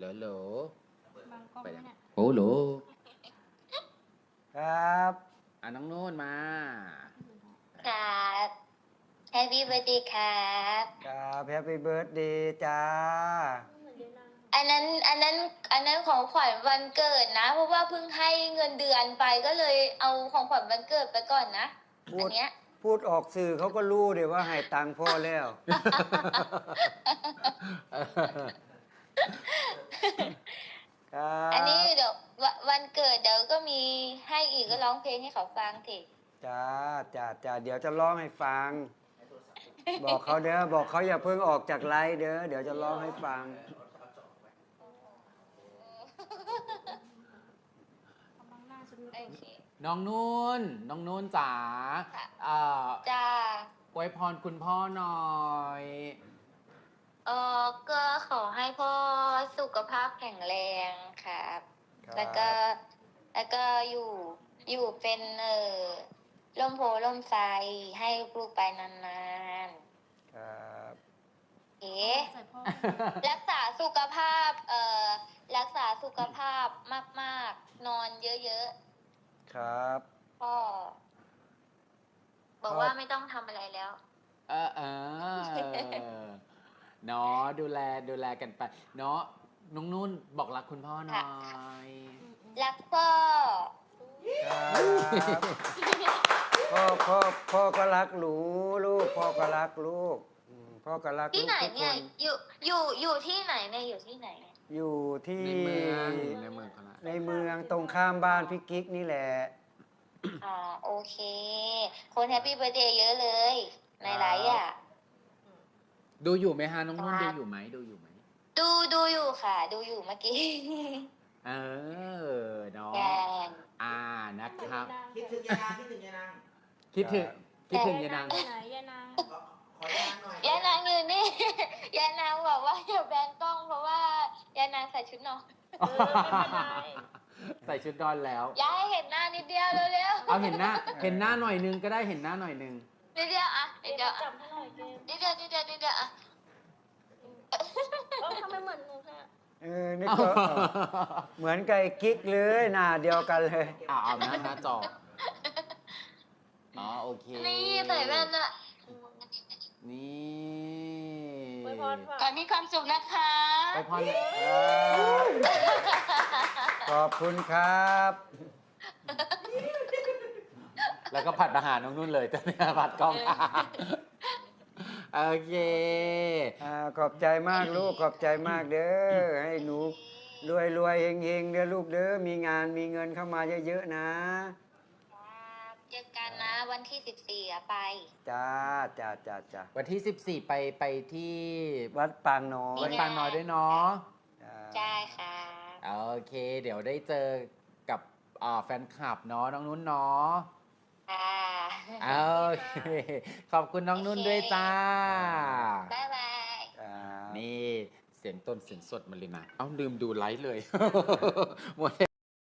เหลอเหลอบางกล้องไปไหมแล้วเนี่ยโอ้โหลครับอะน้องนุ่นมา ครับแฮปปี้เบ t ร์ a เดย์ครับ ครับแฮปปี้เบิร์ดเดย์จ้า อันนั้นอันนั้นอันนั้นของขวัญวันเกิดนะ เพราะว่าเพิ่งให้เงินเดือนไปก็เลยเอาของขวัญวันเกิดไปก่อนนะ พูอัดนเนี้ย พูดออกสื่อเขาก็รู้เดี๋ยวว่าให้ตังค์พ่อแล้ว ครับอันนี้เดี๋ยววะวันเกิดเดี๋ยวก็มีให้อีกก็ร้องเพลงให้เขาฟังทีจ้าจ้าจ้าเดี๋ยวจะร้องให้ฟัง บอกเขาเด้อบอกเขาอย่าเพิ่งออกจากไลฟ์เด้อเดี๋ยวจะร้องให้ฟังกำลังหน้าฉันโอเค น้องนุ่น น้องนุ่นจ๋าค่ะ เอ่อจ้า อวยพรคุณพ่อหน่อย เออก็ขอให้พ่อสุ ขภาพแข็งแรงครับ ครับ แล้วก็แล้วก็อยู่อยู่เป็นเออร่มโพล่มไทรให้ลูกๆไปนานครับๆเอ๋ใส่พ่อรักษาสุขภาพเอ่อรักษาสุขภาพมากๆ นอนเยอะครับ ๆพ่อบอกว่าไม่ต้องทำอะไรแล้ว เออเออเนาะดูแลดูแลกันไป เนาะ น้องนุ่นบอกรักคุณพ่อหน่อยรักพ่อ ครับพ่อพ่อพ่อก็รักหนูลูกพ่อก็รักลูกอืมพ่อก็รักที่ลูกไหนทุกคเนี่ยนอยู่อยู่อยู่ที่ไหนเนี่ยอยู่ที่ไหนเนี่ยอยู่ที่ในเมืองในเมืองเขาละในเมืองตรงข้ามบ้านพี่กิ๊กนี่แหละ อ๋อโอเค คนแฮปปี้เบ t ร์ a เดย์เยอะเลยในไลฟ์อะ ดูอยู่ไหมฮะน้องนุ่นครัดูบอยู่ไหมดูอยู่ไหมดูดูอยู่ ค่ะ ดูอยู่เมื่อกี้ เออเนาะแกงอ่านะครับ คิดถึงยานางคิดถึงยานางคิดถึงคิดถึงยายนางไหนยายนางขอขอยานางหน่อยยายนางอยู่นี่ ยายนางบอกว่าอย่าแบนกล้องเพราะว่ายายนางใส่ชุดนอนเออไม่เป็นไรใส่ชุดนอนแล้วยายให้เห็นหน้านิดเดียวเร็วเอาเห็นหน้า เห็นหน้าหน่อยนึงก็ได้เห็นหน้าหน่อยนึงๆนิดเดียวอะนิดเดียวจัอะบให้หน่อยเกมนิดเดียวนิดเดียวนิดเดียวอะ เออทำไมเหมือนหนูแค่เออนี่ก็เออเหมือนกับไอ้กิ๊กเลยหน้าเดียวกันเลยเอาเอาหน้าหน้าจออ๋อโอเคนี่ใส่แว่นอะนี่อวยพรฝากก่อนมีความสุขนะคะ ไปพรขอบคุณครับ แล้วก็ผัดมาหาน้องนุ่นเลยตอนนี้ผัดกล้อง โอเคอ่าขอบใจมากลูกขอบใจมากเด้อให้หนูรวยรวยเฮงเฮงๆเด้อลูกเด้อมีงานมีเงินเข้ามาเยอะๆนะครับเจอกันนะวันที่สิบสี่อะไปจ้าจ้าจ้าจ้าวันที่ 14 ไปไปที่วัดปางน้อวัยดปางน้อยด้วยเนาะจ้าใช่ค่ะโอเค เดี๋ยวได้เจอกับอ่าแฟนคลับเนาะน้องนุ่นเนาะ ค่ะ โอเคขอบคุณน้องนุ่นด้วยจ้า บ๊ายบายจ้านี่เสียงต้นเสียงสดมาเลยนะ เอ้าลืมดูไลฟ์เลยหมด